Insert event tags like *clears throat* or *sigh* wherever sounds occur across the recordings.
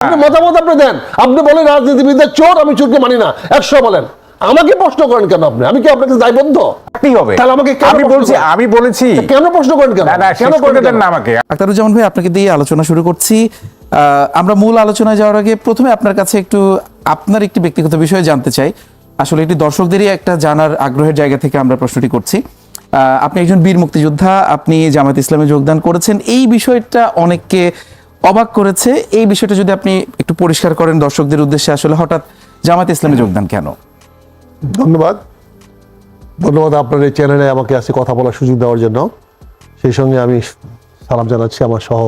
আপনি মতামত আপনি দেন। আপনি বলেন রাজনীতিবিদদের চোর আমি চোরকে মানি না। একশো বলেন। আমাকে প্রশ্ন করেন কেন আপনি? আমি কি আপনাকে দায়বদ্ধ? কি হবে। তাহলে আমাকে আমি বলছি আমি বলেছি। কেন প্রশ্ন করেন কেন? কেন করেন করে দেন না আমাকে। আখতারুজ্জামান ভাই আপনাকে দিয়ে আলোচনা শুরু করছি। আমরা মূল আলোচনায় যাওয়ার আগে প্রথমে আপনার কাছে একটু আপনার একটি ব্যক্তিগত বিষয় জানতে চাই। আসলে এটি দর্শকদেরই একটা জানার আগ্রহের জায়গা থেকে আমরা প্রশ্নটি করছি। আহ, আপনি একজন বীর মুক্তিযোদ্ধা আপনি জামাত ইসলামে যোগদান করেছেন। এই বিষয়টা অনেককে অবাক করেছে। এই বিষয়টা যদি আপনি একটু পরিষ্কার করেন দর্শকদের উদ্দেশ্যে, আসলে হঠাৎ জামাত ইসলামে যোগদান কেন? ধন্যবাদ। ধন্যবাদ আপনার এই চ্যানেলে আমাকে আজকে কথা বলার সুযোগ দেওয়ার জন্য। সেই সঙ্গে আমি সালাম জানাচ্ছি আমার সহ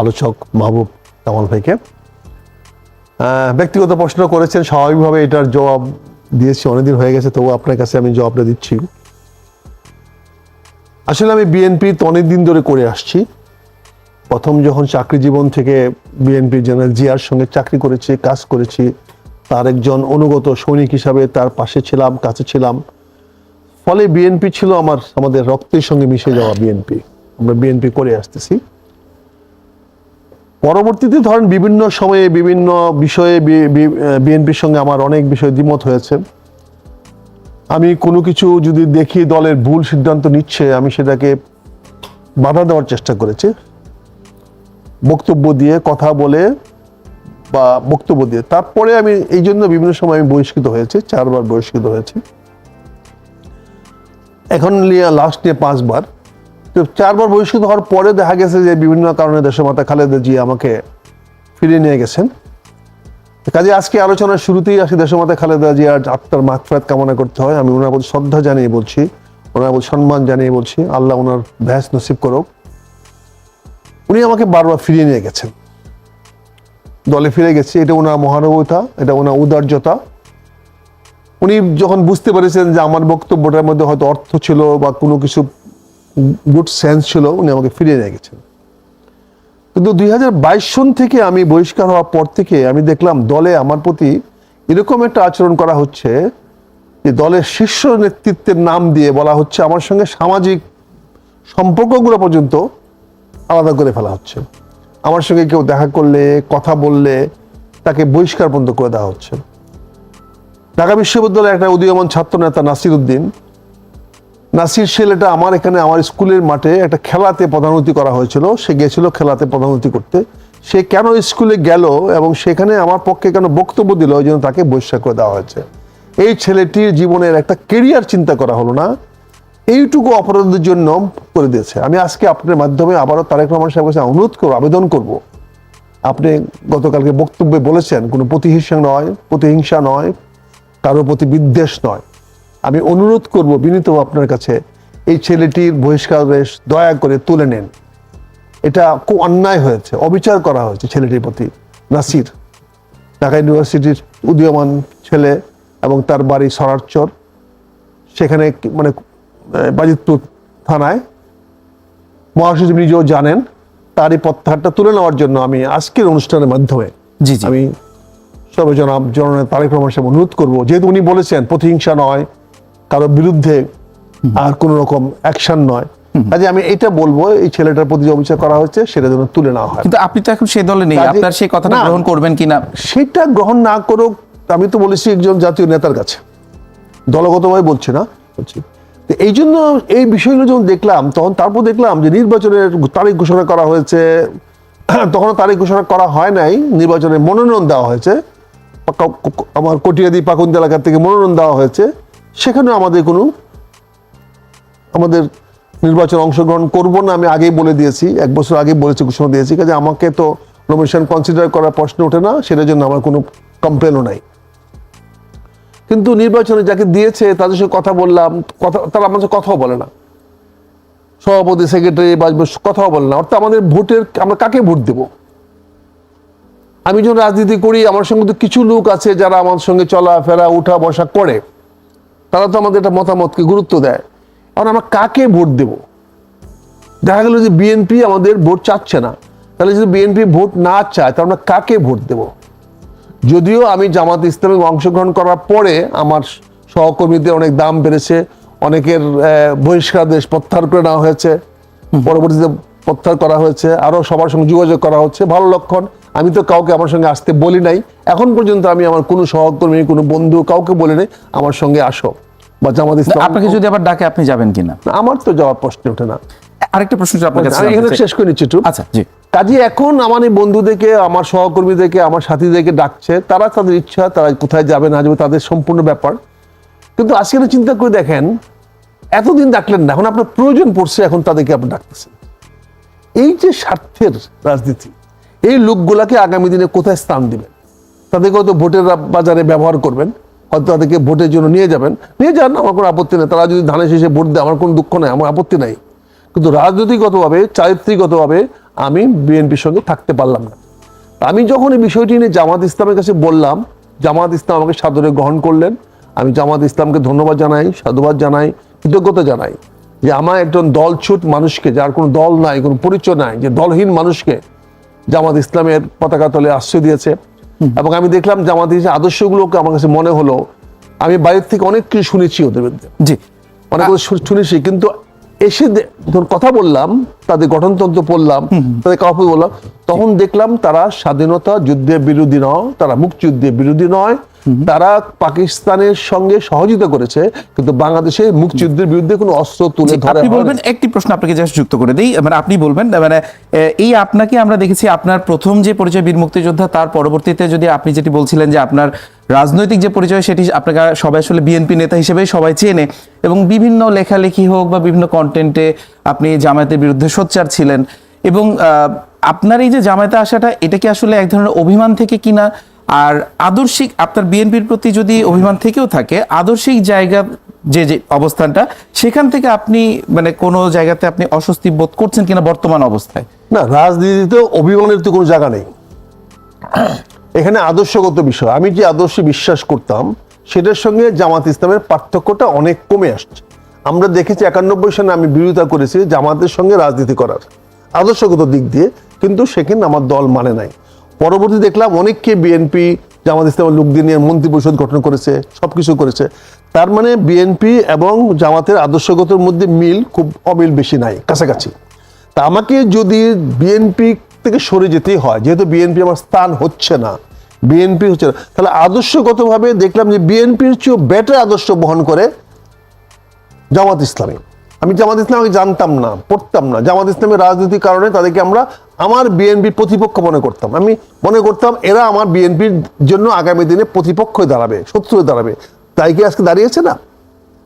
আলোচক মাহবুব কামাল ভাইকে। ব্যক্তিগত প্রশ্ন করেছেন, স্বাভাবিকভাবে এটার জবাব দিয়েছি, অনেকদিন হয়ে গেছে তবু আপনার কাছে আমি জবাবটা দিচ্ছি। আসলে আমি বিএনপি অনেকদিন ধরে করে আসছি। প্রথম যখন চাকরি জীবন থেকে বিএনপি জেনারেল জিয়ার সঙ্গে চাকরি করেছি, কাজ করেছি, তার একজন অনুগত সৈনিক হিসাবে তার পাশে ছিলাম, কাছে ছিলাম। ফলে বিএনপি ছিল আমার, আমাদের রক্তের সঙ্গে মিশে যাওয়া বিএনপি। আমরা বিএনপি করে আসতেছি। পরবর্তীতে ধরেন বিভিন্ন সময়ে বিভিন্ন বিষয়ে বিএনপির সঙ্গে আমার অনেক বিষয়ে দ্বিমত হয়েছে। আমি কোনো কিছু যদি দেখি দলের ভুল সিদ্ধান্ত নিচ্ছে, আমি সেটাকে বাধা দেওয়ার চেষ্টা করেছি। বক্তব্য দিয়ে, কথা বলে বা বক্তব্য দিয়ে। তারপরে আমি এই জন্য বিভিন্ন সময় আমি বহিষ্কৃত হয়েছি, চারবার বহিষ্কৃত হয়েছি। এখন নিয়ে লাস্ট নিয়ে পাঁচবার। তো চারবার বহিষ্কৃত হওয়ার পরে দেখা গেছে যে বিভিন্ন কারণে দেশমাতা খালেদা জি আমাকে ফিরিয়ে নিয়ে গেছেন। কাজে আজকে আলোচনার শুরুতেই আসি, দেশমাতা খালেদা জি আর আত্মার মাগফিরাত কামনা করতে হয়। আমি ওনার প্রতি শ্রদ্ধা জানিয়ে বলছি, ওনার প্রতি সম্মান জানিয়ে বলছি। আল্লাহ ওনার ভ্যাস নসিব করুক। উনি আমাকে বারবার ফিরিয়ে নিয়ে গেছেন। দলে ফিরে গেছে, এটা ওনার মহানুভবতা এটা ওনার উদার্যতা উনি যখন বুঝতে পেরেছেন যে আমার বক্তব্যটার মধ্যে হয়তো অর্থ ছিল বা কোনো কিছু গুড সেন্স ছিল, উনি আমাকে ফিরিয়ে নিয়ে গেছেন। কিন্তু দুই হাজার বাইশ সন থেকে আমি বহিষ্কার হওয়ার পর থেকে আমি দেখলাম দলে আমার প্রতি এরকম একটা আচরণ করা হচ্ছে যে দলের শীর্ষ নেতৃত্বের নাম দিয়ে বলা হচ্ছে আমার সঙ্গে সামাজিক সম্পর্কগুলো পর্যন্ত আলাদা করে ফেলা হচ্ছে। আমার সঙ্গে কেউ দেখা করলে, কথা বললে, তাকে বহিষ্কার পর্যন্ত করে দেওয়া হচ্ছে। ঢাকা বিশ্ববিদ্যালয়ের একটা উদীয়মান ছাত্র নেতা নাসির উদ্দিন, নাসির ছেলেটা আমার এখানে আমার স্কুলের মাঠে একটা খেলাতে প্রধানমন্ত্রী করা হয়েছিল। সে গেছিল খেলাতে প্রধানমন্ত্রী করতে। সে কেন স্কুলে গেল এবং সেখানে আমার পক্ষে কেন বক্তব্য দিল, ওই জন্য তাকে বহিষ্কার করে দেওয়া হয়েছে। এই ছেলেটির জীবনের একটা কেরিয়ার চিন্তা করা হলো না। এইটুকু অপরাধের জন্য করে দিয়েছে। আমি আজকে আপনার মাধ্যমে আবারও তারেক রহমান সাহেব কাছে অনুরোধ করব, আবেদন করব। আপনি গতকালকে বক্তব্যে বলেছেন, কোনো প্রতিহিংসা নয় প্রতিহিংসা নয় কারোর প্রতি বিদ্বেষ নয়। আমি অনুরোধ করব বিনীত আপনার কাছে, এই ছেলেটির বহিষ্কারের দয়া করে তুলে নেন। এটা খুব অন্যায় হয়েছে, অবিচার করা হয়েছে ছেলেটির প্রতি, নাসির। ঢাকা ইউনিভার্সিটির উদীয়মান ছেলে এবং তার বাড়ি সরারচর। সেখানে মানে বাজিতপুর থানায়। মহাসচিব নিজেও জানেন তারই প্রত্যাহারটা তুলে নেওয়ার জন্য আমি আজকের অনুষ্ঠানের মাধ্যমে জি আমি সর্বজনাব জননেতা তারেক রহমান সাহেব অনুরোধ করব যেহেতু উনি বলেছেন প্রতিহিংসা নয় কারোর বিরুদ্ধে আর কোন রকম অ্যাকশন নয়। কাজে আমি এটা বলব এই ছেলেটার প্রতি যে অবিচার করা হয়েছে সেটা যেন তুলে নেওয়া হয়। কিন্তু আপনি তো এখন সেই দলে নেই আপনার সেই কথাটা গ্রহণ করবেন কিনা? সেটা গ্রহণ না করুক আমি তো বলেছি একজন জাতীয় নেতার কাছে। দলগতভাবে বলছি না বলছি তো এই জন্য এই বিষয়গুলো যখন দেখলাম, তখন তারপর দেখলাম যে নির্বাচনের তারিখ ঘোষণা করা হয়েছে। তখন তারিখ ঘোষণা করা হয় নাই নির্বাচনের মনোনয়ন দেওয়া হয়েছে। আমার কটিয়াদি পাকুন্দ এলাকা থেকে মনোনয়ন দেওয়া হয়েছে। সেখানে আমাদের কোনো আমাদের নির্বাচন অংশগ্রহণ করব না, আমি আগেই বলে দিয়েছি, এক বছর আগে বলেছি, ঘোষণা দিয়েছি। কাজে আমাকে তো নমিনেশন কনসিডার করার প্রশ্ন ওঠে না, সেটার জন্য আমার কোনো কমপ্লেনও নাই। কিন্তু নির্বাচনে যাকে দিয়েছে, তাদের সঙ্গে কথা বললাম, কথা, তারা আমাদের কথাও বলে না। সভাপতি সেক্রেটারি বা কথাও বলে না। অর্থাৎ আমাদের ভোটের, আমরা কাকে ভোট দেব? আমি যখন রাজনীতি করি, আমার সঙ্গে তো কিছু লোক আছে যারা আমার সঙ্গে চলাফেরা উঠা বসা করে। তারা তো আমাদের একটা মতামতকে গুরুত্ব দেয়। এখন আমরা কাকে ভোট দেব? দেখা গেল যে বিএনপি আমাদের ভোট চাচ্ছে না। তাহলে যদি বিএনপি ভোট না চায়, তাহলে আমরা কাকে ভোট দেব? যদিও আমি জামাত ইসলামে অংশগ্রহণ করার পরে আমার সহকর্মীদের অনেক দাম বেড়েছে অনেকের বহিষ্কার দেশ প্রত্যাহার করে নেওয়া হয়েছে পরবর্তীতে প্রত্যাহার করা হয়েছে আরও সবার সঙ্গে যোগাযোগ করা হচ্ছে ভালো লক্ষণ। আমি তো কাউকে আমার সঙ্গে আসতে বলি নাই এখন পর্যন্ত আমি আমার কোনো সহকর্মী কোনো বন্ধু কাউকে বলি নাই আমার সঙ্গে আসো বা জামাত ইসলাম আপনাকে যদি আবার ডাকে আপনি যাবেন কিনা? আমার তো যাওয়ার প্রশ্ন ওঠে না। আরেকটা প্রশ্ন ছিল আপনার কাছে এখানে শেষ করে নিচ্ছি একটু আচ্ছা জি। কাজে এখন আমার এই বন্ধুদেরকে আমার সহকর্মীদেরকে আমার সাথীদেরকে ডাকছে তারা তাদের ইচ্ছা তারা কোথায় যাবে না যাবে তাদের সম্পূর্ণ ব্যাপার। কিন্তু আজকে চিন্তা করে দেখেন এতদিন ডাকলেন না এখন আপনার প্রয়োজন পড়ছে এখন তাদেরকে আপনি ডাকতেছেন। এই যে স্বার্থের রাজনীতি এই লোকগুলাকে আগামী দিনে কোথায় স্থান দিবেন? তাদেরকে হয়তো ভোটের বাজারে ব্যবহার করবেন হয়তো তাদেরকে ভোটের জন্য নিয়ে যাবেন। নিয়ে যান আমার কোনো আপত্তি নেই তারা যদি ধানের শেষে ভোট দেয় আমার কোনো দুঃখ নেই আমার আপত্তি নাই। কিন্তু রাজনৈতিকগতভাবে চারিত্রিকগতভাবে আমি বিএনপির সঙ্গে থাকতে পারলাম না। আমি যখন এই বিষয়টি নিয়ে জামাত ইসলামের কাছে বললাম জামাত ইসলাম আমাকে সাদরে গ্রহণ করলেন। আমি জামাত ইসলামকে ধন্যবাদ জানাই সাধুবাদ জানাই কৃতজ্ঞতা জানাই যে আমার একজন দলছুট মানুষকে যার কোনো দল নাই কোনো পরিচয় নাই যে দলহীন মানুষকে জামাত ইসলামের পতাকা তলে আশ্রয় দিয়েছে। এবং আমি দেখলাম জামাত ইসলামের আদর্শগুলোকে আমার কাছে মনে হলো। আমি বাইরের থেকে অনেক কিছু শুনেছি ওদের বিরুদ্ধে। জি। অনেক শুনেছি কিন্তু এসে ধর কথা বললাম তাদের গঠনতন্ত্র পড়লাম তাদের কাউকে বললাম তখন দেখলাম তারা স্বাধীনতা যুদ্ধের বিরোধী নয় তারা মুক্তিযুদ্ধের বিরোধী নয় তারা পাকিস্তানের সঙ্গে সহযোগিতা করেছে কিন্তু বাংলাদেশে মুক্তিযুদ্ধের বিরুদ্ধে কোনো অস্ত্র তুলে ধরে আপনি বলবেন একটি প্রশ্ন আপনাকে জাস্ট যুক্ত করে দিই। মানে আপনি বলবেন মানে এই আপনাকে আমরা দেখেছি আপনার প্রথম যে পরিচয় বীর মুক্তিযোদ্ধা তার পরবর্তীতে যদি আপনি যেটি বলছিলেন যে আপনার রাজনৈতিক যে পরিচয় সেটি আপনাকে সবাই আসলে বিএনপি নেতা হিসেবে সবাই চেনে এবং বিভিন্ন লেখালেখি হোক বা বিভিন্ন কন্টেন্টে আপনি জামায়াতের বিরুদ্ধে সোচ্চার ছিলেন এবং আহ, আপনার এই যে জামায়াতে আসাটা, এটা কি আসলে এক ধরনের অভিমান থেকে কিনা? আর আদর্শিক, আপনার বিএনপির প্রতি যদি অভিমান থেকেও থাকে, আদর্শিক জায়গা যে যে অবস্থানটা, সেখান থেকে আপনি মানে কোনো জায়গাতে আপনি অস্বস্তি বোধ করছেন কিনা বর্তমান অবস্থায়? না, রাজনীতিতে অভিমানের তো কোনো জায়গা নেই। এখানে আদর্শগত বিষয়। আমি যে আদর্শে বিশ্বাস করতাম, সেটার সঙ্গে জামাত ইসলামের পার্থক্যটা অনেক কমে আসছে। আমরা দেখেছি একানব্বই সালে আমি বিরোধিতা করেছি জামাতের সঙ্গে রাজনীতি করার। আদর্শগত দিক দিয়ে কিন্তু সেখানে আমার দল মানে নাই। পরবর্তী দেখলাম অনেককে বিএনপি, জামাত ইসলামের লোক দিয়ে নিয়ে মন্ত্রী পরিষদ গঠন করেছে, সবকিছু করেছে। তার মানে বিএনপি এবং জামাতের আদর্শগতর মধ্যে মিল খুব অমিল বেশি নাই, কাছাকাছি। তা আমাকে যদি বিএনপি থেকে সরে যেতেই হয়, যেহেতু বিএনপি আমার স্থান হচ্ছে না, বিএনপি হচ্ছে না, তাহলে আদর্শগতভাবে দেখলাম যে বিএনপির চেয়েও বেটার আদর্শ বহন করে জামাত ইসলামী। আমি জামাত ইসলামকে জানতাম না, পড়তাম না। জামাত ইসলামের রাজনীতির কারণে তাদেরকে আমরা আমার বিএনপি প্রতিপক্ষ মনে করতাম। আমি মনে করতাম এরা আমার বিএনপির জন্য আগামী দিনে প্রতিপক্ষ হয়ে দাঁড়াবে, শত্রু হয়ে দাঁড়াবে। তাই কি আজকে দাঁড়িয়েছে না?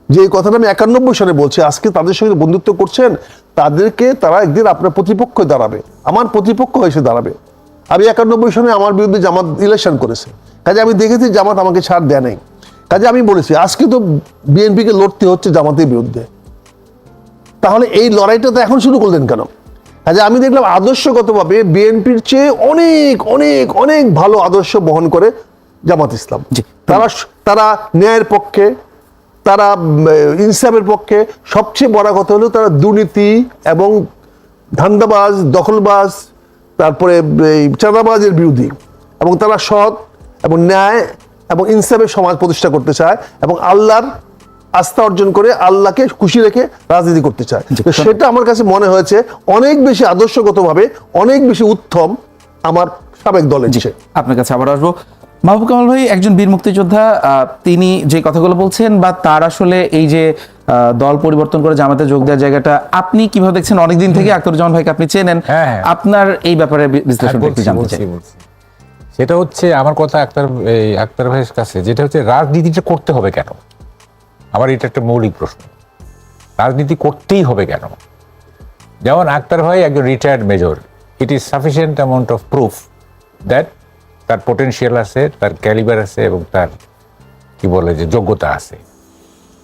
যে এই কথাটা আমি একানব্বই সালে বলছি, আজকে তাদের সঙ্গে বন্ধুত্ব করছেন, তাদেরকে তারা একদিন আপনার প্রতিপক্ষ হয়ে দাঁড়াবে। আমার প্রতিপক্ষ এসে দাঁড়াবে। আমি একানব্বই সালে আমার বিরুদ্ধে জামাত ইলেকশন করেছে। কাজে আমি দেখেছি জামাত আমাকে ছাড় দেয় নাই। কাজে আমি বলেছি, আজকে তো বিএনপিকে লড়তে হচ্ছে জামাতের বিরুদ্ধে। তাহলে এই লড়াইটা তো এখন শুরু করলেন কেন? কাজে আমি দেখলাম আদর্শগতভাবে বিএনপির চেয়ে অনেক অনেক অনেক ভালো আদর্শ বহন করে জামাত ইসলাম। তারা তারা ন্যায়ের পক্ষে তারা ইনসাফের পক্ষে সবচেয়ে বড় কথা হলো তারা দুর্নীতি এবং ধান্দাবাজ দখলবাজ তারপরে এই চাঁদাবাজের বিরোধী এবং তারা সৎ এবং ন্যায় এবং ইনসাফের সমাজ প্রতিষ্ঠা করতে চায় এবং আল্লাহর আস্থা অর্জন করে আল্লাহকে খুশি রেখে রাজনীতি করতে চায়। সেটা আমার কাছে মনে হয়েছে অনেক বেশি আদর্শগতভাবে অনেক বেশি উত্তম আমার সাবেক দলের আপনার কাছে আবার আসব। মাহবুব কামাল ভাই একজন বীর মুক্তিযোদ্ধা তিনি যে কথাগুলো বলছেন বা তার আসলে এই যে দল পরিবর্তন করে জামাতে যোগ দেওয়ার জায়গাটা আপনি কীভাবে দেখছেন? অনেকদিন থেকে আক্তারুজ্জামান ভাইকে আপনি চেনেন। হ্যাঁ, হ্যাঁ। আপনার এই ব্যাপারে হ্যাঁ, বিশ্লেষণ একটু বলছি, জানতে চাই। সেটা হচ্ছে আমার কথা আক্তার এই আক্তার ভাইয়ের কাছে যেটা হচ্ছে রাজনীতিটা করতে হবে কেন? আমার এটা একটা মৌলিক প্রশ্ন। রাজনীতি করতেই হবে কেন? যেমন আক্তার ভাই একজন retired major it is sufficient amount of proof that তার পোটেনশিয়াল আছে, তার ক্যালিবার আছে এবং তার, কি বলে যে যোগ্যতা আছে।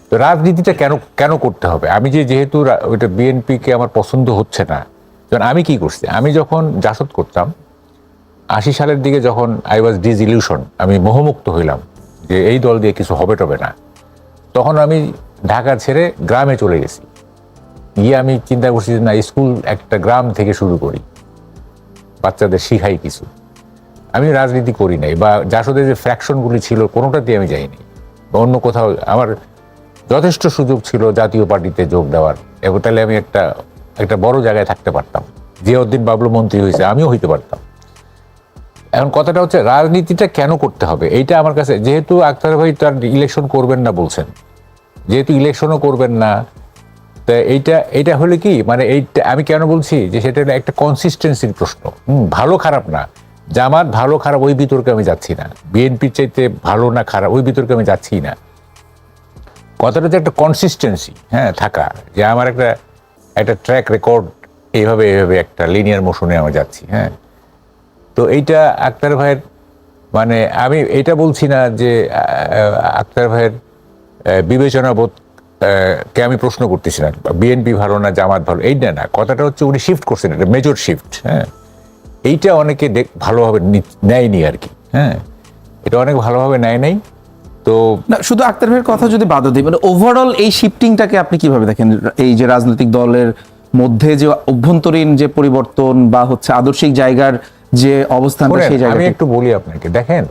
তো রাজনীতিটা কেন কেন করতে হবে? আমি যে যেহেতু ওইটা বিএনপিকে আমার পছন্দ হচ্ছে না যেমন আমি কি করছি? আমি যখন জাসদ করতাম, আশি সালের দিকে যখন আই ওয়াজ ডিজিলিউশন আমি মোহমুক্ত হইলাম যে এই দল দিয়ে কিছু হবে টবে না। তখন আমি ঢাকা ছেড়ে গ্রামে চলে গেছি। গিয়ে আমি চিন্তা করছি যে না স্কুল একটা গ্রাম থেকে শুরু করি। বাচ্চাদের শিখাই কিছু। আমি রাজনীতি করি নাই বা জাসদের যে ফ্র্যাকশনগুলি ছিল, কোনোটাতে আমি যাইনি। বা অন্য কোথাও, আমার যথেষ্ট সুযোগ ছিল জাতীয় পার্টিতে যোগ দেওয়ার। এবং তাহলে আমি একটা একটা বড় জায়গায় থাকতে পারতাম। জিয়াউদ্দিন বাবলু মন্ত্রী হয়েছে, আমিও হইতে পারতাম। এখন কথাটা হচ্ছে রাজনীতিটা কেন করতে হবে? এইটা আমার কাছে যেহেতু আক্তার ভাই তার ইলেকশন করবেন না বলছেন। যেহেতু ইলেকশনও করবেন না তা এইটা এটা হলে কি? মানে এইটা আমি কেন বলছি যে সেটা একটা কনসিস্টেন্সির প্রশ্ন। হুম, ভালো খারাপ না। জামাত ভালো খারাপ ওই বিতর্কে আমি যাচ্ছি না। বিএনপির চাইতে ভালো না খারাপ ওই বিতর্কে আমি যাচ্ছি না। কথাটা হচ্ছে একটা কনসিস্টেন্সি হ্যাঁ থাকা। যে আমার একটা একটা ট্র্যাক রেকর্ড এইভাবে এইভাবে একটা লিনিয়ার মোশনে আমি যাচ্ছি হ্যাঁ। তো এইটা আক্তার ভাইয়ের মানে আমি এটা বলছি না যে আক্তার ভাইয়ের বিবেচনাবোধ কে আমি প্রশ্ন করতেছি না। বিএনপি ভালো না, জামাত ভালো এইটা না কথাটা হচ্ছে উনি শিফট করছেন, এটা মেজর শিফট হ্যাঁ। এইটা অনেকে দেখ, ভালোভাবে নেয়নি আর কি হ্যাঁ। এটা অনেক ভালোভাবে নেয় নাই, তো না, শুধু আক্তার ভাইয়ের কথা যদি বাদ দিই মানে ওভারঅল এই শিফটিংটাকে আপনি কীভাবে দেখেন? এই যে রাজনৈতিক দলের মধ্যে যে অভ্যন্তরীণ যে পরিবর্তন বা হচ্ছে আদর্শিক জায়গার যে অবস্থানটা সেই আমি একটু বলি আপনাকে দেখেন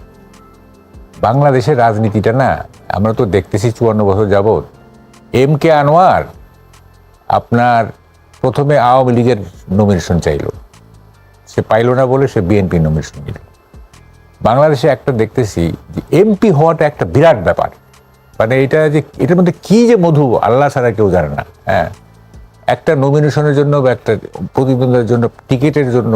বাংলাদেশের রাজনীতিটা না আমরা তো দেখতেছি চুয়ান্ন বছর যাবৎ। এম কে আনোয়ার আপনার প্রথমে আওয়ামী লীগের নমিনেশন চাইলো। সে পাইলো না বলে সে বিএনপি নমিনেশন নিল। বাংলাদেশে একটা দেখতেছি যে এমপি হওয়াটা একটা বিরাট ব্যাপার। মানে এটা যে এটার মধ্যে কি যে মধু আল্লাহ ছাড়া কেউ জানে না হ্যাঁ। একটা নমিনেশনের জন্য বা একটা প্রতিদ্বন্দ্বের জন্য টিকিটের জন্য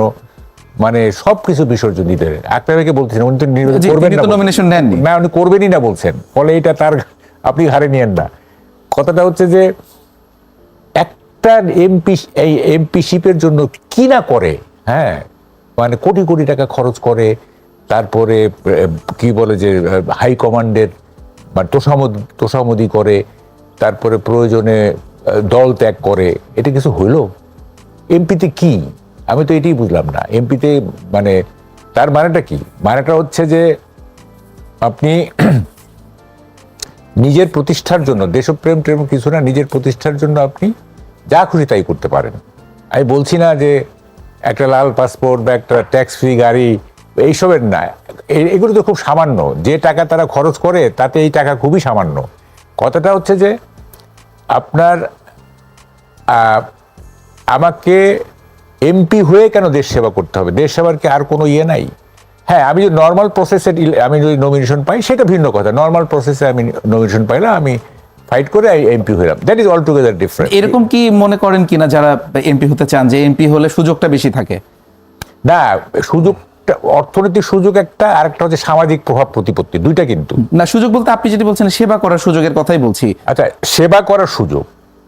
মানে সব কিছু বিসর্জন দিতে। আক্তার ভাইকে বলতেছেন উনি তো নির্বাচন করবেন না nomination নেননি। না উনি করবেনই না বলছেন। ফলে এটা তার আপনি হারে নিয়েন না। কথাটা হচ্ছে যে একটা এমপি এই এমপিশিপের জন্য কি না করে হ্যাঁ মানে কোটি কোটি টাকা খরচ করে তারপরে কি বলে যে হাই কমান্ডের মানে তোষামদ তোষামদি করে তারপরে প্রয়োজনে দল ত্যাগ করে এটা কিছু হইল? এমপিতে কি? আমি তো এটাই বুঝলাম না। এমপিতে মানে তার মানেটা কি? মানেটা হচ্ছে যে আপনি *clears throat* নিজের প্রতিষ্ঠার জন্য, দেশপ্রেম প্রেম কিছু না, নিজের প্রতিষ্ঠার জন্য আপনি যা খুশি তাই করতে পারেন। আমি বলছি না যে একটা লাল পাসপোর্ট বা একটা ট্যাক্স ফ্রি গাড়ি, এইসবের না। এগুলো তো খুব সামান্য। যে টাকা তারা খরচ করে, তাতে এই টাকা খুবই সামান্য। কথাটা হচ্ছে যে আপনার আমাকে এমপি হয়ে কেন দেশ সেবা করতে হবে? দেশ সেবার কি আর কোনো ইয়ে নাই? হ্যাঁ আমি যদি নর্মাল প্রসেসে আমি যদি নমিনেশন পাই সেটা ভিন্ন কথা। নর্মাল প্রসেসে আমি নমিনেশন পাইলাম আমি ফাইট করে এমপি হলাম that is altogether different এরকম কি মনে করেন কিনা যারা এমপি হতে চান যে এমপি হলে সুযোগটা বেশি থাকে? না সুযোগটা অর্থনৈতিক সুযোগ একটা আর একটা হচ্ছে সামাজিক প্রভাব প্রতিপত্তি দুইটা কিন্তু। না সুযোগ বলতে আপনি যদি বলছেন সেবা করার সুযোগের কথাই বলছি। আচ্ছা সেবা করার সুযোগ।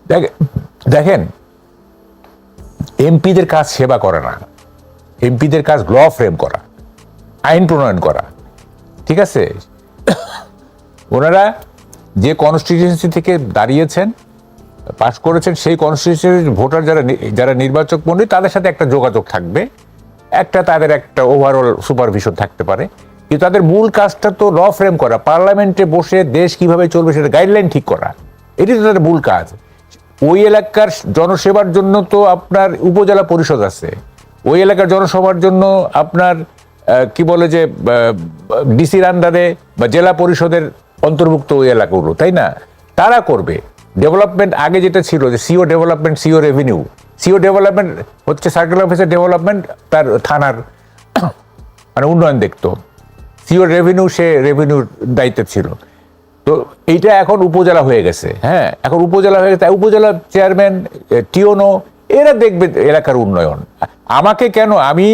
দেখ- দেখেন এমপিদের কাজ সেবা করে না। এমপিদের কাজ ল ফ্রেম করা, আইন প্রণয়ন করা। ঠিক আছে? ওনারা যে কনস্টিটিউয়েন্সি থেকে দাঁড়িয়েছেন, পাশ করেছেন, সেই কনস্টিটিউশনের ভোটার যারা যারা নির্বাচক মন্ডলী, তাদের সাথে একটা যোগাযোগ থাকবে। একটা তাদের একটা ওভারঅল সুপারভিশন থাকতে পারে। কিন্তু তাদের মূল কাজটা তো ল ফ্রেম করা। পার্লামেন্টে বসে দেশ কীভাবে চলবে সেটা গাইডলাইন ঠিক করা। এটি তো তাদের মূল কাজ। ওই এলাকার জনসেবার জন্য তো আপনার উপজেলা পরিষদ আছে। ওই এলাকার জনসভার জন্য আপনার কি বলে যে ডিসির আন্ডারে বা জেলা পরিষদের অন্তর্ভুক্ত ওই এলাকাগুলো, তাই না? তারা করবে। ডেভেলপমেন্ট আগে যেটা ছিল যে CO development, CO revenue. CO development হচ্ছে সার্কেল অফিসের ডেভেলপমেন্ট, তার থানার মানে উন্নয়ন দেখতো। সিও রেভিনিউ সে রেভিনিউর দায়িত্বে ছিল। তো এইটা এখন উপজেলা হয়ে গেছে হ্যাঁ? এখন উপজেলা হয়ে গেছে। উপজেলা চেয়ারম্যান টিওনো এরা দেখবে এলাকার উন্নয়ন। আমাকে কেন আমি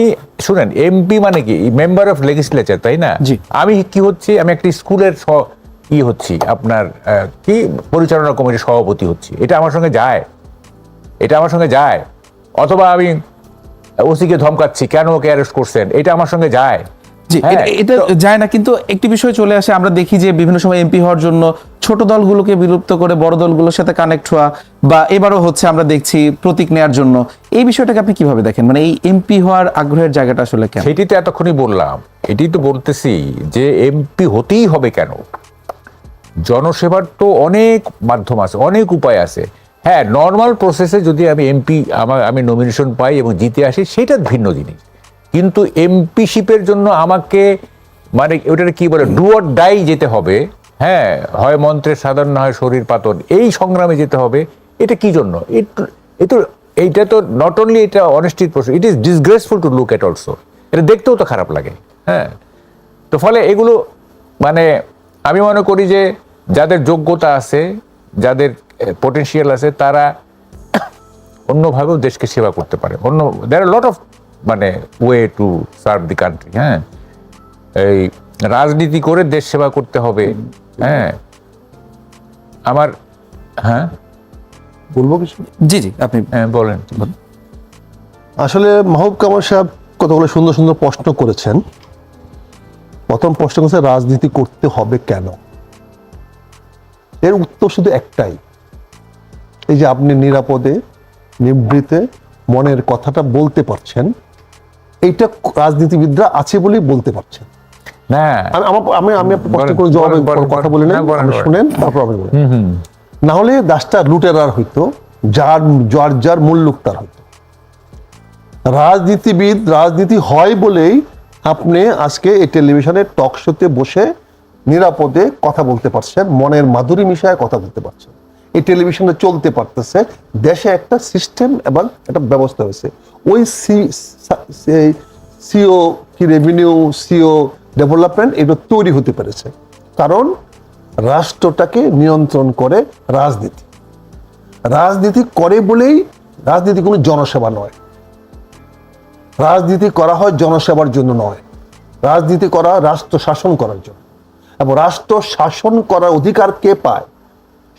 শুনেন এমপি মানে কি? মেম্বার অফ লেজিসলেচার তাই না। আমি কি হচ্ছি? আমি একটি স্কুলের কি হচ্ছি আপনার কি পরিচালনা কমিটির সভাপতি হচ্ছি। এটা আমার সঙ্গে যায়। এটা আমার সঙ্গে যায়। অথবা আমি ওসিকে ধমকাচ্ছি কেন ওকে অ্যারেস্ট করছেন? এটা আমার সঙ্গে যায়। জি হ্যাঁ, এটা- এটা যায় না কিন্তু একটি বিষয় চলে আসে। আমরা দেখি যে বিভিন্ন সময় এমপি হওয়ার জন্য ছোট দলগুলোকে বিলুপ্ত করে বড় দলগুলোর সাথে কানেক্ট হওয়া বা এবারও হচ্ছে আমরা দেখছি প্রতীক নেয়ার জন্য। এই বিষয়টাকে আপনি কীভাবে দেখেন? মানে এই এমপি হওয়ার আগ্রহের জায়গাটা আসলে কেন সেটি তো এতক্ষণই বললাম এটি তো বলতেছি যে এমপি হতেই হবে কেন? জনসেবার তো অনেক মাধ্যম আছে অনেক উপায় আছে। হ্যাঁ নর্মাল প্রসেসে যদি আমি এমপি আমার আমি নমিনেশন পাই এবং জিতে আসি সেটা ভিন্ন জিনিস। কিন্তু এমপিশিপের জন্য আমাকে মানে ওটা কি বলে ডুয়ার ডাই যেতে হবে। হ্যাঁ হয় মন্ত্রের সাধারণ না হয় শরীর পাতন, এই সংগ্রামে যেতে হবে। এটা কি জন্য? এট- তো নট অনলি এটা অনেস্টির প্রশ্ন it is disgraceful to look at also এটা দেখতেও তো খারাপ লাগে হ্যাঁ। তো ফলে এগুলো মানে আমি মনে করি যে যাদের যোগ্যতা আছে, যাদের পটেনশিয়াল আছে, তারা অন্যভাবেও দেশকে সেবা করতে পারে। অন্য দেয়ার লট অফ মানে way to serve the country হ্যাঁ? এই রাজনীতি করে দেশ সেবা করতে হবে হ্যাঁ? আমার হ্যাঁ? বলব কিছু? জি জি আপনি হ্যাঁ বলেন। আসলে মাহবুব কামাল সাহেব কতগুলো সুন্দর সুন্দর প্রশ্ন করেছেন। প্রথম প্রশ্ন হচ্ছে রাজনীতি করতে হবে কেন? এর উত্তর শুধু একটাই। এই যে আপনি নিরাপদে নিবৃতে মনের কথাটা বলতে পারছেন এইটা রাজনীতিবিদরা আছে বলেই বলতে পারছেন না আমি আমি আমি প্রশ্ন বলেন, জবাবে বলেন, বলেন, কথা বলি না হ্যাঁ। শুনেন তারপর আমি বলি। না হলে দাসটা লুটেরার হইতো যার যার যার মূল্যক তার হইতো। রাজনীতিবিদ রাজনীতি হয় বলেই আপনি আজকে এই টেলিভিশনের টক শোতে বসে নিরাপদে কথা বলতে পারছেন মনের মাধুরী মিশায় কথা বলতে পারছেন। এই টেলিভিশনে চলতে পারতেছে। দেশে একটা সিস্টেম এবং একটা ব্যবস্থা হয়েছে। ওই সি সিও কি রেভিনিউ সিও ডেভেলপমেন্ট এগুলো তৈরি হতে পেরেছে। কারণ রাষ্ট্রটাকে নিয়ন্ত্রণ করে রাজনীতি। রাজনীতি করে বলেই রাজনীতি কোনো জনসেবা নয়। রাজনীতি করা হয় জনসেবার জন্য নয়। রাজনীতি করা রাষ্ট্র শাসন করার জন্য। এবং রাষ্ট্র শাসন করার অধিকার কে পায়?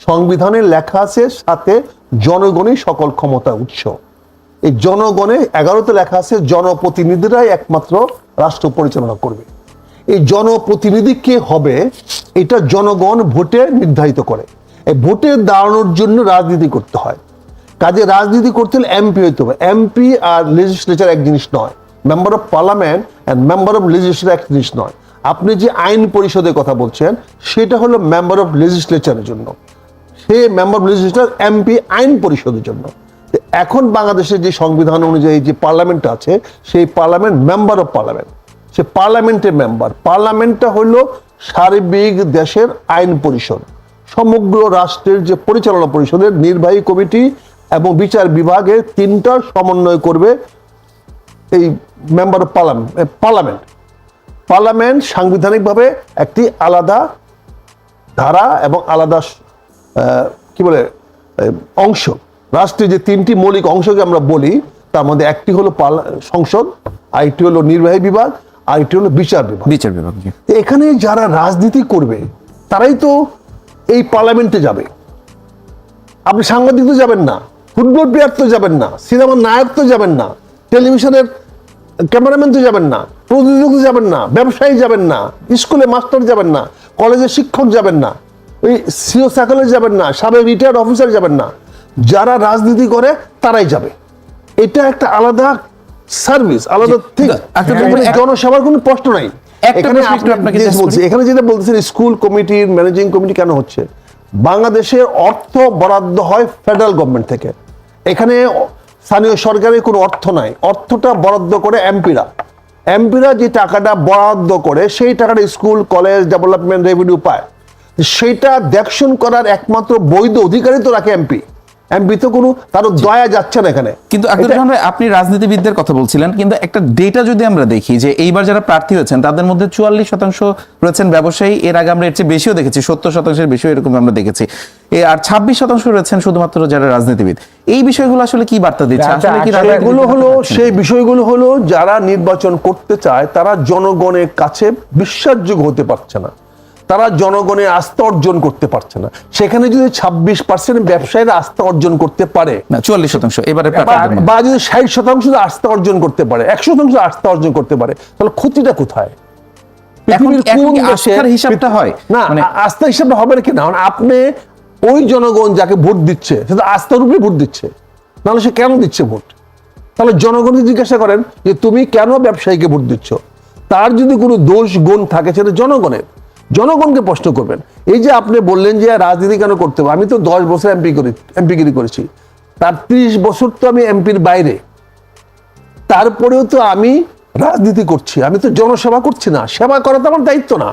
সংবিধানে লেখা আছে সাথে জনগণই সকল ক্ষমতা উৎস। এই জনগণে এগারোতে লেখা আছে, জনপ্রতিনিধিরাই একমাত্র রাষ্ট্র পরিচালনা করবে। এই জনপ্রতিনিধি কে হবে? এটা জনগণ ভোটে নির্ধারিত করে। এই ভোটে দাঁড়ানোর জন্য রাজনীতি করতে হয়। কাজে রাজনীতি করতে হলে এমপি হইতে হবে। এমপি আর লেজিসলেচার এক জিনিস নয়। Member of parliament and member of legislature এক জিনিস নয়। আপনি যে আইন পরিষদের কথা বলছেন, সেটা হলো মেম্বার অফ লেজিসলেচারের জন্য। সে মেম্বার অফ লেজিসলেচার এমপি আইন পরিষদের জন্য। এখন বাংলাদেশের যে সংবিধান অনুযায়ী যে পার্লামেন্ট আছে, সেই পার্লামেন্ট মেম্বার অফ পার্লামেন্ট। সে পার্লামেন্টের মেম্বার। পার্লামেন্টটা হলো সার্বিক দেশের আইন পরিষদ। সমগ্র রাষ্ট্রের যে পরিচালনা পরিষদের নির্বাহী কমিটি এবং বিচার বিভাগের তিনটা সমন্বয় করবে এই member of parliament parliament. Parliament সাংবিধানিকভাবে একটি আলাদা ধারা এবং আলাদা কি বলে অংশ। রাষ্ট্রের যে তিনটি মৌলিক অংশকে আমরা বলি তার মধ্যে একটি হলো সংসদ আরেকটি হলো নির্বাহী বিভাগ আরেকটি হলো বিচার বিভাগ। বিচার বিভাগ। এখানে যারা রাজনীতি করবে তারাই তো এই পার্লামেন্টে যাবে। আপনি সাংবাদিক তো যাবেন না ফুটবল প্লেয়ার তো যাবেন না সিনেমার নায়ক তো যাবেন না টেলিভিশনের ক্যামেরাম্যান তো যাবেন না প্রযোজক তো যাবেন না ব্যবসায়ী যাবেন না স্কুলে মাস্টার যাবেন না কলেজের শিক্ষক যাবেন না ওই সিও সাইকেলে যাবেন না সাবেক রিটায়ার্ড অফিসার যাবেন না যারা রাজনীতি করে তারাই যাবে। এটা একটা আলাদা সার্ভিস আলাদা থিং একটা এখানে কোনো প্রশ্ন নাই। আপনাকে বলছি এখানে যেটা বলতেছেন স্কুল কমিটির ম্যানেজিং কমিটি কেন হচ্ছে? বাংলাদেশের অর্থ বরাদ্দ হয় ফেডারেল গভর্নমেন্ট থেকে। এখানে স্থানীয় সরকারের কোনো অর্থ নাই। অর্থটা বরাদ্দ করে এমপিরা। এমপিরা যে টাকাটা বরাদ্দ করে সেই টাকাটা স্কুল কলেজ ডেভেলপমেন্ট রেভিনিউ পায়। সেটা দেখশন করার একমাত্র বৈধ অধিকারই তো রাখে এমপি। এমপি তো কোনো কারও দয়া যাচ্ছে না এখানে। কিন্তু আপনি রাজনীতিবিদদের কথা বলছিলেন কিন্তু একটা ডেটা যদি আমরা দেখি যে এইবার যারা প্রার্থী হয়েছেন তাদের মধ্যে চুয়াল্লিশ শতাংশ রয়েছেন ব্যবসায়ী এর আগে আমরা এর চেয়ে বেশিও দেখেছি সত্তর শতাংশের বেশিও এরকম আমরা দেখেছি। আর ছাব্বিশ শতাংশ রয়েছেন শুধুমাত্র যারা রাজনীতিবিদ। এই বিষয়গুলো আসলে কি বার্তা দিচ্ছে? আচ্ছা, আসলে কি আসলে এগুলো হলো সেই বিষয়গুলো হলো যারা নির্বাচন করতে চায় তারা জনগণের কাছে বিশ্বাসযোগ্য হতে পারছে না। তারা জনগণের আস্থা অর্জন করতে পারছে না। সেখানে যদি ছাব্বিশ পার্সেন্ট ব্যবসায়ীরা আস্থা অর্জন করতে পারে চুয়াল্লিশ শতাংশ এবারে বা- যদি ষাট শতাংশ আস্থা অর্জন করতে পারে একশো শতাংশ আস্থা অর্জন করতে পারে তাহলে ক্ষতিটা কোথায়? কোন হিসাবটা হয়? না মানে- আস্থা হিসাবটা হবে না কি না? আপনি ওই জনগণ যাকে ভোট দিচ্ছে সেটা আস্থার উপরে ভোট দিচ্ছে। নাহলে সে কেন দিচ্ছে ভোট? তাহলে জনগণকে জিজ্ঞাসা করেন যে তুমি কেন ব্যবসায়ীকে ভোট দিচ্ছ? তার যদি কোনো দোষ গুণ থাকে সেটা জনগণের। জনগণকে প্রশ্ন করবেন। এই যে আপনি বললেন যে রাজনীতি কেন করতে হবে, আমি তো দশ বছর এমপি করি এমপিগিরি করেছি। তার ত্রিশ বছর তো আমি এমপির বাইরে। তারপরেও তো আমি রাজনীতি করছি, আমি তো জনসেবা করছি না, সেবা করা তো আমার দায়িত্ব না।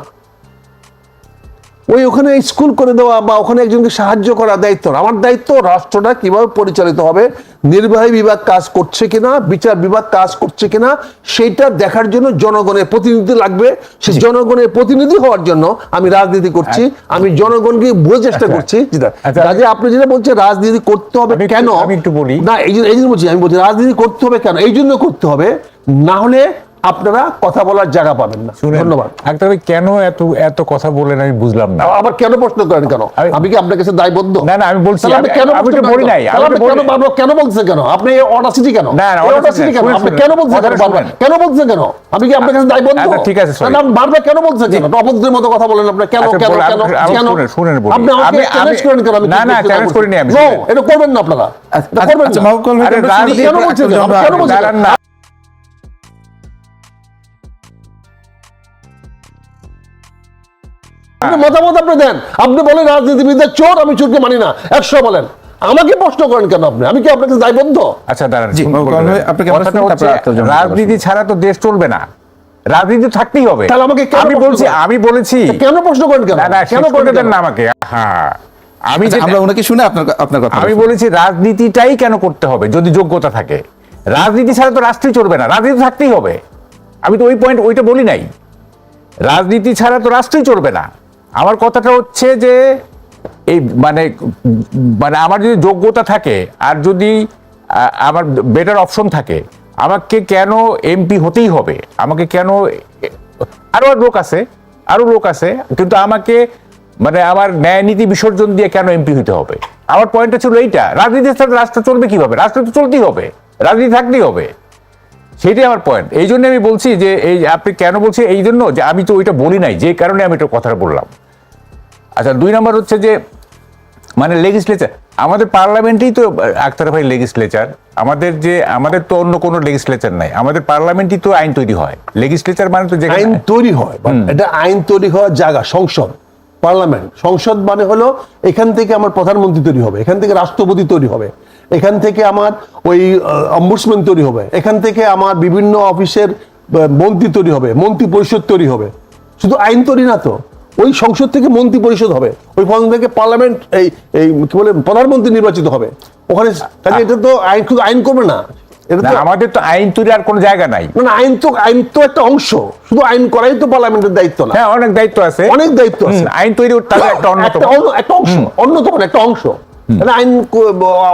ওই ওখানে স্কুল করে দেওয়া বা ওখানে একজনকে সাহায্য করা দায়িত্ব আমার দায়িত্ব রাষ্ট্রটা কীভাবে পরিচালিত হবে নির্বাহী বিভাগ কাজ করছে কিনা বিচার বিভাগ কাজ করছে কিনা সেইটা দেখার জন্য জনগণের প্রতিনিধি লাগবে। সে জনগণের প্রতিনিধি হওয়ার জন্য আমি রাজনীতি করছি আমি জনগণকে বোঝার চেষ্টা আচ্ছা। করছি। আচ্ছা। কাজে আপনি যেটা বলছেন রাজনীতি করতে হবে কেন? আমি একটু বলি। না এই জন্য এই জন্য বলছি আমি বলছি রাজনীতি করতে হবে কেন? এই জন্য করতে হবে না হলে আপনারা কথা বলার জায়গা পাবেন না। ধন্যবাদ। ভাই কেন এত এত কথা বলেন আমি বুঝলাম না। আবার কেন প্রশ্ন করেন কেন? আমি- কি আপনার কাছে দায়বদ্ধ? না, না, আমি বলছি, আপনি আমি- কেন আমি তো বলি নাই, আমি আপনি কেন বারবার কেন বলছেন কেন? আপনি এই audacity কেন? না, না, audacity কেন? আপনি কেন বলছেন কেন কথাটা বারবার? কেন বলছেন কেন? আমি কি আপনার কাছে দায়বদ্ধ? আচ্ছা, ঠিক আছে। তাহলে বারবার কেন বলছেন কেন? অপরাধের মতো কথা বলেন আপনি। কেন আচ্ছা, কেন কেন শুনেন, বলি। আপনি আমি- চ্যালেঞ্জ করেন কেন? আমি না, না, challenge বলছি? করিনি আমি, এটা করবেন না আপনারা। করবেন আচ্ছা না। মাহবুব রাজনীতি কেন বলছেন? কেন বলছেন? মতামত আপনি দেন। আপনি বলেন রাজনীতিবিদদের চোর আমি চোরকে মানি না। একশো বলেন। আমাকে প্রশ্ন করেন কেন আপনি? আমি কি আপনার কাছে দায়বদ্ধ? আচ্ছা দাঁড়ান আপনাকে রাজনীতি ছাড়া তো দেশ চলবে না। রাজনীতি থাকতেই হবে। তাহলে আমাকে আমি বলছি আমি বলেছি। কেন প্রশ্ন করেন কেন? কেন করে দেন না আমাকে। হ্যাঁ আমি আচ্ছা, আমরা ওনাকে শুনে আপনার আপনার কথা আমি বলেছি। রাজনীতিটাই কেন করতে হবে যদি যোগ্যতা থাকে। রাজনীতি ছাড়া তো রাষ্ট্রই চলবে না রাজনীতি থাকতেই হবে। আমি তো ওই পয়েন্ট ওইটা বলি নাই। রাজনীতি ছাড়া তো রাষ্ট্রই চলবে না। আমার কথাটা হচ্ছে যে এই মানে মানে আমার যদি যোগ্যতা থাকে আর যদি আমার বেটার অপশন থাকে, আমাকে কেন এমপি হতেই হবে? আমাকে কেন, আরও লোক আছে, আরও লোক আছে, কিন্তু আমাকে মানে আমার ন্যায় নীতি বিসর্জন দিয়ে কেন এমপি হতে হবে? আমার পয়েন্টটা ছিল এইটা, রাজনীতির সাথে রাষ্ট্র চলবে কীভাবে? রাষ্ট্র তো চলতেই হবে, রাজনীতি থাকতেই হবে। সেটাই আমার পয়েন্ট এই জন্য আমি বলছি যে, এই আপনি কেন বলছি এই জন্য যে আমি তো ওইটা বলি নাই, যে কারণে আমি এটা কথাটা বললাম। আচ্ছা দুই নম্বর হচ্ছে যে মানে লেজিসলেচার আমাদের পার্লামেন্টেই তো আহ, আখতার ভাই লেজিসলেচার আমাদের যে আমাদের তো অন্য কোনো লেজিসলেচার নাই আমাদের পার্লামেন্টই তো আইন তৈরি হয়। লেজিসলেচার মানে তো আইন তৈরি হয় এটা আইন তৈরি হওয়ার জায়গা সংসদ পার্লামেন্ট। সংসদ মানে হলো এখান থেকে আমার প্রধানমন্ত্রী তৈরি হবে এখান থেকে রাষ্ট্রপতি তৈরি হবে এখান থেকে আমার ওই অম্বুডসম্যান তৈরি হবে এখান থেকে আমার বিভিন্ন অফিসের মন্ত্রী তৈরি হবে মন্ত্রী পরিষদ তৈরি হবে। শুধু আইন তৈরি না তো। ওই সংসদ থেকে মন্ত্রী পরিষদ হবে। ওই পদ থেকে পার্লামেন্ট এই এই কি বলে প্রধানমন্ত্রী নির্বাচিত হবে। ওখানে কাজে এটা তো আইন শুধু আইন করবে না। এটা তো আমাদের তো আইন তৈরি আর কোনো জায়গা নাই। না না, আইন তো আইন তো একটা অংশ। শুধু আইন করাই তো পার্লামেন্টের দায়িত্ব না। হ্যাঁ অনেক দায়িত্ব আছে। অনেক দায়িত্ব আছে। আইন তৈরি তাদের একটা অন্যতম। একটা অন্য- একটা অংশ অন্যতম একটা অংশ। আইন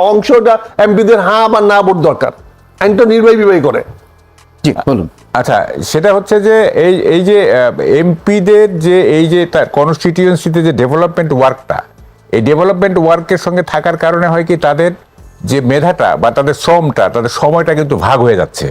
অংশটা এমপিদের হ্যাঁ বা না ভোট দরকার। আইনটা নির্বাহী বিবাহী করে। জি বলুন। আচ্ছা সেটা হচ্ছে যে এই এই যে এমপিদের যে এই যে কনস্টিটিউয়েন্সিতে যে ডেভেলপমেন্ট ওয়ার্কটা এই ডেভেলপমেন্ট ওয়ার্কের সঙ্গে থাকার কারণে হয় কি তাদের যে মেধাটা বা তাদের শ্রমটা, তাদের সময়টা কিন্তু ভাগ হয়ে যাচ্ছে।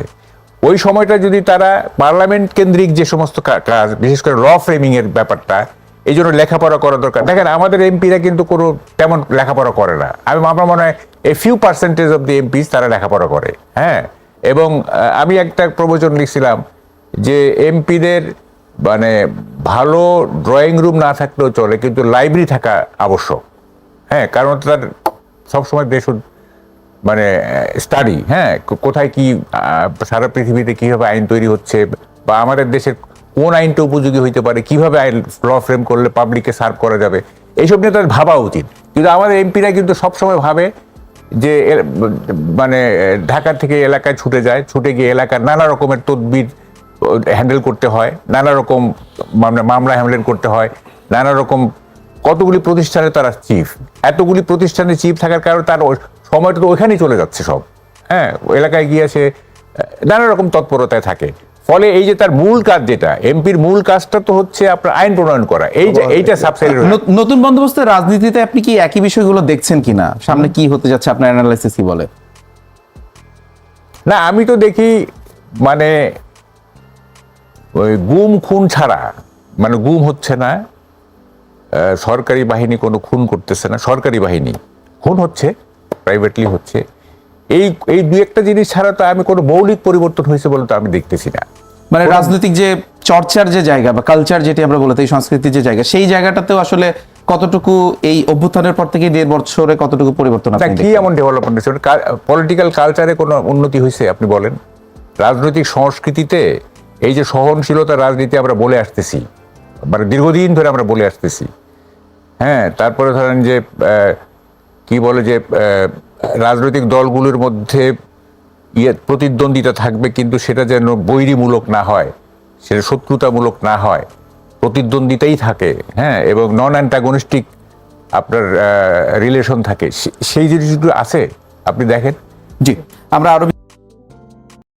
ওই সময়টা যদি তারা পার্লামেন্ট কেন্দ্রিক যে সমস্ত কাজ, বিশেষ করে ল ফ্রেমিং এর ব্যাপারটা, এই জন্য লেখাপড়া করা দরকার। দেখেন, আমাদের এমপিরা কিন্তু কোনো তেমন লেখাপড়া করে না। আমি, আমার মনে হয় a few percentage of the MPs তারা লেখাপড়া করে হ্যাঁ? এবং আমি একটা প্রবচন লিখছিলাম যে এমপিদের মানে ভালো ড্রয়িং রুম না থাকলেও চলে, কিন্তু লাইব্রেরি থাকা আবশ্যক। হ্যাঁ কারণ তার সবসময় দেশ মানে স্টাডি হ্যাঁ কোথায় কি সারা পৃথিবীতে কীভাবে আইন তৈরি হচ্ছে বা আমাদের দেশের কোন আইনটা উপযোগী হইতে পারে, কীভাবে আইন, ল ফ্রেম করলে পাবলিককে সার্ভ করা যাবে এইসব নিয়ে তাদের ভাবা উচিত। কিন্তু আমাদের এমপিরা কিন্তু সবসময় ভাবে যে মানে ঢাকা থেকে এলাকায় ছুটে যায়, ছুটে গিয়ে এলাকার নানা রকমের তদবির হ্যান্ডেল করতে হয়, নানা রকম মামলা মামলা হ্যান্ডেল করতে হয়, নানা রকম কতগুলি প্রতিষ্ঠানে তারা চিফ এতগুলি প্রতিষ্ঠানে চিফ থাকার কারণে তার সময়টা তো ওইখানেই চলে যাচ্ছে সব। হ্যাঁ এলাকায় গিয়ে সে নানা রকম তৎপরতায় থাকে। ফলে এই যে তার মূল কাজ যেটা এমপির মূল কাজটা তো হচ্ছে আপনার আইন প্রণয়ন করা। এই যে এইটা সাবসাইড নতুন বন্দোবস্তের রাজনীতিতে আপনি কি একই বিষয়গুলো দেখছেন কিনা? সামনে কি হতে যাচ্ছে আপনার অ্যানালাইসিস কি বলে? না আমি তো দেখি মানে ওই গুম খুন ছাড়া মানে গুম হচ্ছে না সরকারি বাহিনী কোনো খুন করতেছে না সরকারি বাহিনী। খুন হচ্ছে প্রাইভেটলি হচ্ছে। এই এই দু একটা জিনিস ছাড়া তো আমি কোনো মৌলিক পরিবর্তন হয়েছে বলে তো আমি দেখতেছি না। মানে রাজনৈতিক যে চর্চার যে জায়গা বা কালচার যেটি আমরা বলতে এই সংস্কৃতির যে জায়গা সেই জায়গাটাতেও আসলে কতটুকু এই অভ্যুত্থানের পর থেকে দেড় বছরে কতটুকু পরিবর্তন কি এমন ডেভেলপমেন্ট হয়েছে? পলিটিক্যাল কালচারে কোনো উন্নতি হয়েছে আপনি বলেন? রাজনৈতিক সংস্কৃতিতে এই যে সহনশীলতা রাজনীতি আমরা বলে আসতেছি মানে দীর্ঘদিন ধরে আমরা বলে আসতেছি। হ্যাঁ তারপরে ধরেন যে কি বলে যে আহ, রাজনৈতিক দলগুলোর মধ্যে ইয়ে প্রতিদ্বন্দ্বিতা থাকবে, কিন্তু সেটা যেন বৈরীমূলক না হয়, সেটা শত্রুতামূলক না হয়, প্রতিদ্বন্দ্বিতাই থাকে হ্যাঁ এবং নন অ্যান্টাগনিস্টিক আপনার রিলেশন থাকে সেই জিনিসগুলো আছে? আপনি দেখেন? জি, আমরা আরও